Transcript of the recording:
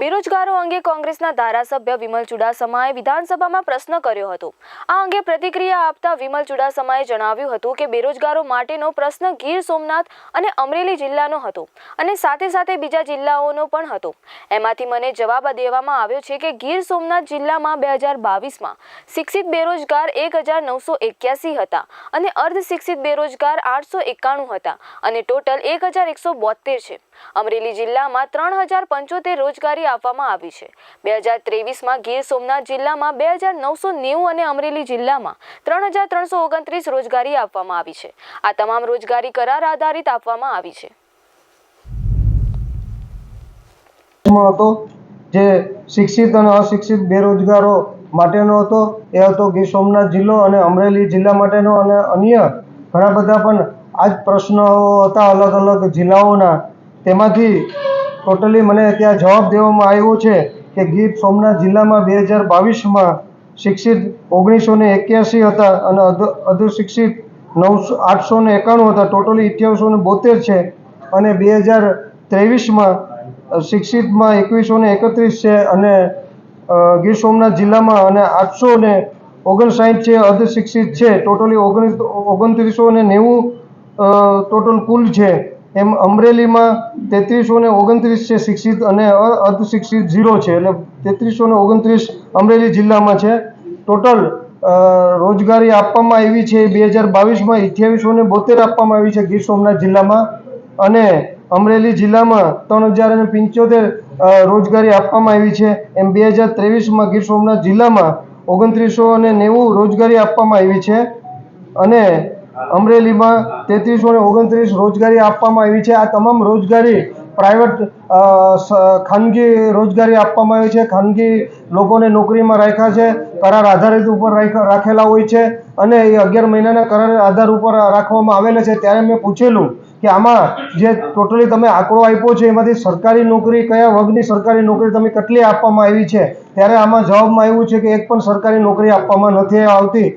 બેરોજગારો અંગે કોંગ્રેસના ધારાસભ્ય વિમલ ચુડાસમાએ વિધાનસભામાં પ્રશ્ન કર્યો હતો. આ અંગે પ્રતિક્રિયા આપતા વિમલ ચુડાસમાએ જણાવ્યું હતું કે બેરોજગારો માટેનો પ્રશ્ન ગીર સોમનાથ અને અમરેલી જિલ્લાનો હતો અને સાથે સાથે બીજા જિલ્લાઓનો પણ હતો. એમાંથી મને જવાબ દેવામાં આવ્યો છે કે ગીર સોમનાથ જિલ્લામાં બે હજાર બાવીસમાં શિક્ષિત બેરોજગાર એક હજાર નવસો એક્યાસી હતા અને અર્ધ શિક્ષિત બેરોજગાર આઠસો એકાણું હતા અને ટોટલ એક હજાર એકસો બોતેર છે. અમરેલી જિલ્લામાં ત્રણ હજાર પંચોતેર રોજગારી આપવામાં આવી છે. બે હજાર ત્રેવીસમાં ગીર સોમનાથ જિલ્લામાં બે હજાર નવસો નેવું અને અમરેલી જિલ્લામાં ત્રણ હજાર ત્રણસો ઓગણત્રીસ રોજગારી આપવામાં આવી છે. આ તમામ રોજગારી કરાર આધારિત આપવામાં આવી છે. હતો જે શિક્ષિત અને અશિક્ષિત બેરોજગારો માટેનો હતો. એ હતો ગીર સોમનાથ જિલ્લો અને અમરેલી જિલ્લા માટેનો અને અન્ય ઘણા બધા પણ આ જ પ્રશ્નો હતા અલગ અલગ જિલ્લાઓના. તેમાંથી ટોટલી મને ત્યાં જવાબ દેવામાં આવ્યો છે કે ગીર સોમનાથ જિલ્લામાં બે હજાર બાવીસમાં શિક્ષિત ઓગણીસો ને એક્યાસી હતા અને અધ, અધશિક્ષિત નવસો, આઠસો ને એકાણું હતા. ટોટલી અઠ્યાવીસો ને બોતેર છે અને બે હજાર ત્રેવીસમાં શિક્ષિતમાં એકવીસો ને એકત્રીસ છે અને ગીર સોમનાથ જિલ્લામાં અને આઠસો ને ઓગણસાઠ છે અધશિક્ષિત છે. ટોટલી ઓગણીસ, ઓગણત્રીસો ને નેવું ટોટલ કુલ છે. એમ અમરેલીમાં તેત્રીસો ને ઓગણત્રીસ છે શિક્ષિત અને અ- અર્ધ ઝીરો છે એટલે તેત્રીસો ને ઓગણત્રીસ અમરેલી જિલ્લામાં છે. ટોટલ રોજગારી આપવામાં આવી છે બે હજાર બાવીસમાં, અઠ્યાવીસો ને બોતેર આપવામાં આવી છે ગીર સોમનાથ જિલ્લામાં. અને અમરેલી જિલ્લામાં ત્રણ હજાર અને પંચોતેર રોજગારી આપવામાં આવી છે. એમ બે હજાર ત્રેવીસમાં ગીર સોમનાથ જિલ્લામાં ઓગણત્રીસો અને નેવું રોજગારી આપવામાં આવી છે. અને અમરેલીમાં તેત્રીસો ને ઓગણત્રીસ રોજગારી આપવામાં આવી છે. આ તમામ રોજગારી પ્રાઇવેટ ખાનગી રોજગારી આપવામાં આવી છે. ખાનગી લોકોને નોકરીમાં રાખ્યા છે. કરાર આધારિત ઉપર રાખેલા હોય છે અને એ અગિયાર મહિનાના કરાર આધાર ઉપર રાખવામાં આવેલા છે. ત્યારે મેં પૂછેલું કે આમાં જે ટોટલી તમે આંકડો આપ્યો છે, એમાંથી સરકારી નોકરી કયા વર્ગની સરકારી નોકરી તમે કેટલી આપવામાં આવી છે? ત્યારે આમાં જવાબમાં આવ્યું છે કે એક પણ સરકારી નોકરી આપવામાં નથી આવતી.